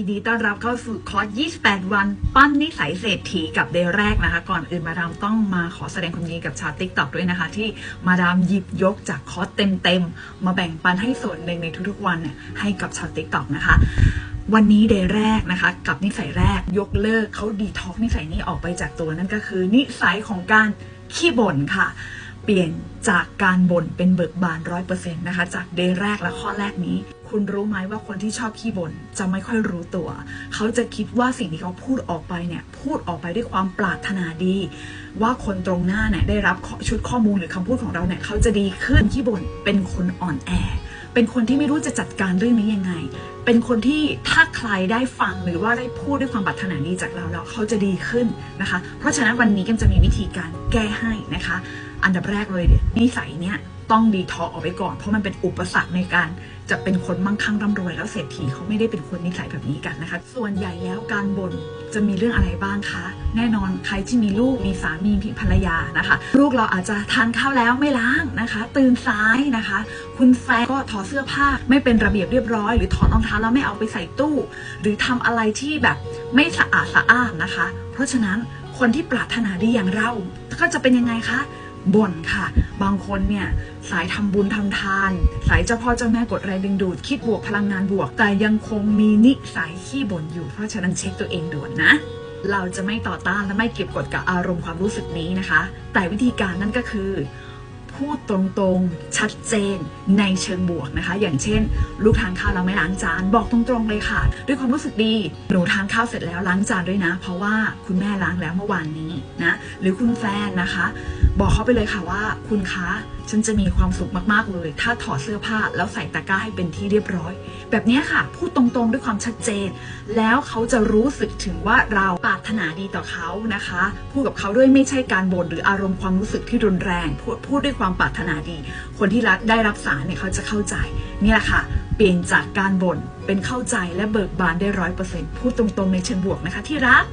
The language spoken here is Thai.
ยินดีต้อนรับเข้าสู่คอร์ส 28 วัน ปั้นนิสัยเศรษฐีกับเดย์แรกนะคะ ก่อนอื่นมาดามต้องมาขอแสดงความยินดีกับชาวติ๊กต็อกด้วยนะคะ ที่มาดามหยิบยกจากคอร์สเต็มๆ มาแบ่งปันให้ส่วนหนึ่งในทุกๆ วันเนี่ยให้กับชาวติ๊กต็อกนะคะวันนี้เดย์แรกนะคะ กับนิสัยแรกยกเลิกเขาดีท็อกนิสัยนี้ออกไปจากตัวนั่นก็คือ นิสัยของการขี้บ่นค่ะ เปลี่ยนจากการบ่นเป็นเบิกบานร้อยเปอร์เซ็นต์นะคะ จากเดย์แรกและข้อแรกนี้ คุณรู้ไหมว่าคนที่ชอบขี้บ่นจะไม่ค่อยรู้ตัว เขาจะคิดว่าสิ่งที่เขาพูดออกไปเนี่ยพูดออกไปด้วยความปรารถนาดี ว่าคนตรงหน้าเนี่ยได้รับชุดข้อมูลหรือคำพูดของเราเนี่ยเขาจะดีขึ้นขี้บ่นเป็นคนอ่อนแอเป็นคนที่ไม่รู้จะจัดการเรื่องนี้ยังไง เป็นคนที่ถ้า ใครได้ฟังหรือว่าได้พูดด้วยความปรารถนาดีจากเราแล้วเขาจะดีขึ้นนะคะ เพราะฉะนั้นวันนี้กันจะมีวิธีการแก้ให้นะคะ อันดับแรกเลยนี่ยนิสัยเนี้ย ต้องดีท็อกออกไปก่อน เพราะมันเป็นอุปสรรคในการจะเป็นคนมั่งคั่งร่ำรวยแล้วเศรษฐีเขาไม่ได้เป็นคนนิสัยแบบนี้กันนะคะ ส่วนใหญ่แล้วการบ่นจะมีเรื่องอะไรบ้างคะ แน่นอนใครที่มีลูกมีสามีมีภรรยานะคะ ลูกเราอาจจะทานข้าวแล้วไม่ล้างนะคะ ตื่นสายนะคะ คุณแฟนก็ถอดเสื้อผ้าไม่เป็นระเบียบเรียบร้อย หรือถอดรองเท้าแล้วไม่เอาไปใส่ตู้ หรือทำอะไรที่แบบไม่สะอาดสะอ้านนะคะ เพราะฉะนั้นคนที่ปรารถนาดีอย่างเราก็จะเป็นยังไงคะ บ่นค่ะ บางคนเนี่ยสายทำบุญทำทาน สายเจ้าพ่อเจ้าแม่กดแรงดึงดูด คิดบวกพลังงานบวก แต่ยังคงมีนิสัยขี้บ่นอยู่ เพราะฉะนั้นเช็คตัวเองด่วนนะ เราจะไม่ต่อต้านและไม่เก็บกดกับอารมณ์ความรู้สึกนี้นะคะ แต่วิธีการนั่นก็คือ พูดตรงๆ ชัดเจนในเชิงบวกนะคะ อย่างเช่น ลูกทานข้าวเราไม่ล้างจานบอกตรงๆเลยค่ะ ด้วยความรู้สึกดีหนูทานข้าวเสร็จแล้วล้างจานด้วยนะ เพราะว่าคุณแม่ล้างแล้วเมื่อวานนี้นะหรือคุณแฟนนะคะ บอกเขาไปเลยค่ะว่า คุณคะฉันจะมีความสุขมากๆเลย ถ้าถอดเสื้อผ้าแล้วใส่ตะกร้าให้เป็นที่เรียบร้อย แบบนี้ค่ะ พูดตรงๆด้วยความชัดเจน แล้วเขาจะรู้สึกถึงว่าเราปรารถนาดีต่อเขานะคะ พูดกับเขาด้วยไม่ใช่การบ่นหรืออารมณ์ความรู้สึกที่รุนแรง พูดพูดด้วยความปรารถนาดี คนที่รักได้รับสารเนี่ยเขาจะเข้าใจเนี่ยแหละค่ะ เปลี่ยนจากการบ่นเป็นเข้าใจและเบิกบานได้ร้อยเปอร์เซ็นต์พูดตรงๆในเชิงบวกนะคะ ที่รัก